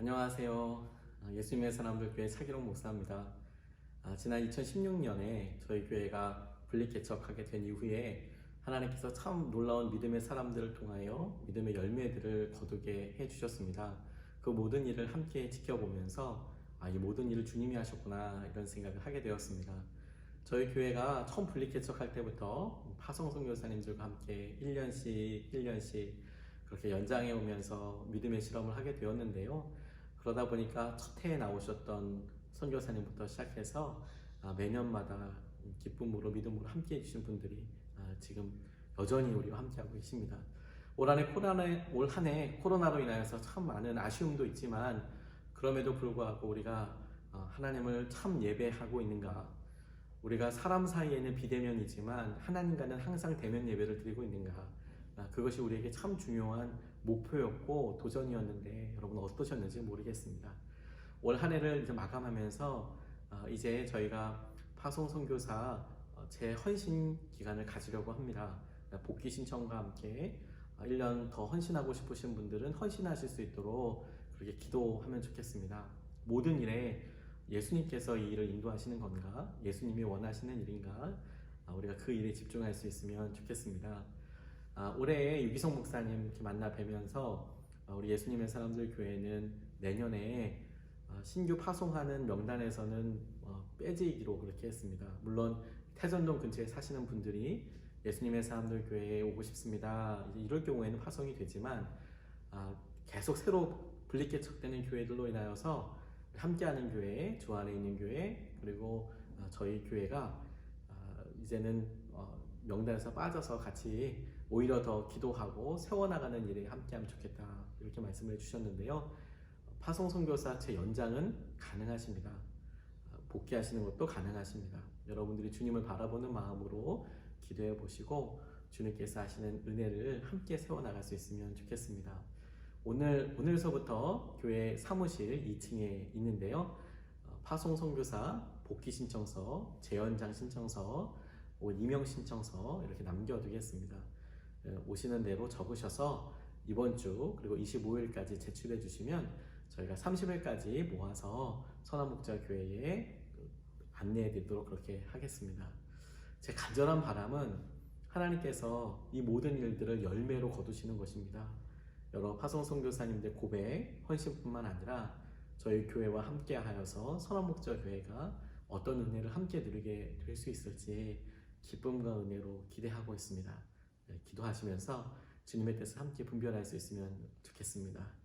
안녕하세요. 아, 예수님의 사람들 교회 차기록 목사입니다. 아, 지난 2016년에 저희 교회가 분립 개척하게 된 이후에 하나님께서 참 놀라운 믿음의 사람들을 통하여 믿음의 열매들을 거두게 해주셨습니다. 그 모든 일을 함께 지켜보면서 아, 이 모든 일을 주님이 하셨구나 이런 생각을 하게 되었습니다. 저희 교회가 처음 분립 개척할 때부터 파송 선교사님들과 함께 1년씩 1년씩 그렇게 연장해 오면서 믿음의 실험을 하게 되었는데요. 그러다 보니까 첫 해에 나오셨던 선교사님부터 시작해서 아, 매년마다 기쁨으로 믿음으로 함께 해주신 분들이 아, 지금 여전히 우리와 함께하고 계십니다. 올 한해 코로나 올 한 해 코로나로 인하여서 참 많은 아쉬움도 있지만 그럼에도 불구하고 우리가 어, 하나님을 참 예배하고 있는가? 우리가 사람 사이에는 비대면이지만 하나님과는 항상 대면 예배를 드리고 있는가? 아, 그것이 우리에게 참 중요한 목표였고 도전이었는데 여러분 어떠셨는지 모르겠습니다. 올 한 해를 이제 마감하면서 어, 이제 저희가 파송 선교사 어, 재헌신 기간을 가지려고 합니다. 복귀 신청과 함께 어, 1년 더 헌신하고 싶으신 분들은 헌신하실 수 있도록 그렇게 기도하면 좋겠습니다. 모든 일에 예수님께서 이 일을 인도하시는 건가? 예수님이 원하시는 일인가? 아, 우리가 그 일에 집중할 수 있으면 좋겠습니다. 아, 올해 유기성 목사님 이렇게 만나 뵈면서 어, 우리 예수님의 사람들 교회는 내년에 어, 신규 파송하는 명단에서는 어, 빼지기로 그렇게 했습니다. 물론 태전동 근처에 사시는 분들이 예수님의 사람들 교회에 오고 싶습니다. 이럴 경우에는 파송이 되지만 아, 계속 새로 분립 개척되는 교회들로 인하여서 함께하는 교회, 주 안에 있는 교회 그리고 아, 저희 교회가 아, 이제는 어, 명단에서 빠져서 같이 오히려 더 기도하고 세워나가는 일에 함께하면 좋겠다 이렇게 말씀을 해주셨는데요. 파송 선교사 제 연장은 가능하십니다. 아, 복귀하시는 것도 가능하십니다. 여러분들이 주님을 바라보는 마음으로 기도해 보시고 주님께서 하시는 은혜를 함께 세워나갈 수 있으면 좋겠습니다. 오늘 오늘서부터 교회 사무실 2층에 있는데요. 어, 파송 선교사 복귀 신청서, 재연장 신청서, 오- 임명 신청서 이렇게 남겨두겠습니다. 예, 오시는 대로 적으셔서 이번 주 그리고 25일까지 제출해 주시면 저희가 30일까지 모아서 선한목자 교회에 그 안내해 드리도록 그렇게 하겠습니다. 제 간절한 바람은 하나님께서 이 모든 일들을 열매로 거두시는 것입니다. 여러 파송 선교사님들 고백, 헌신뿐만 아니라 저희 교회와 함께 하여서 선한목자 교회가 어떤 은혜를 함께 누리게 될 수 있을지 기쁨과 은혜로 기대하고 있습니다. 네, 기도하시면서 주님의 뜻을 함께 분별할 수 있으면 좋겠습니다.